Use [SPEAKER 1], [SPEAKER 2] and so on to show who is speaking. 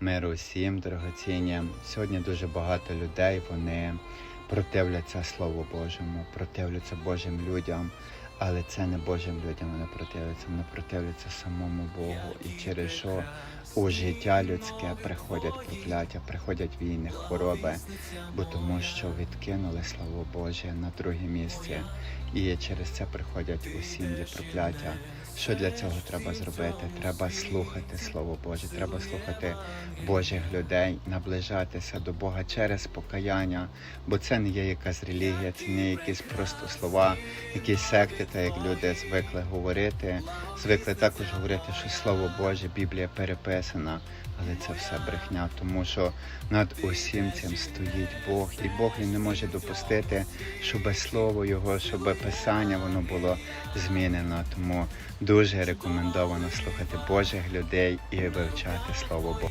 [SPEAKER 1] Миру усім дорогоцінні. Сьогодні дуже багато людей вони противляться Слову Божому, противляться Божим людям, але це не Божим людям вони противляться, вони противляться самому Богу. І через що у життя людське приходять прокляття, приходять війни, хвороби, бо тому що відкинули Слово Боже на друге місце. І через це приходять у сім'ї прокляття. Що для цього треба зробити? Треба слухати Слово Боже, треба слухати Божих людей, наближатися до Бога через покаяння, бо це не є якась релігія, це не якісь просто слова, якісь секти, так як люди звикли говорити. Звикли також говорити, що Слово Боже, Біблія переписана, але це все брехня, тому що над усім цим стоїть Бог, і Бог він не може допустити, щоб слово Його, щоб писання воно було змінено. Тому дуже рекомендовано слухати Божих людей і вивчати Слово Бога.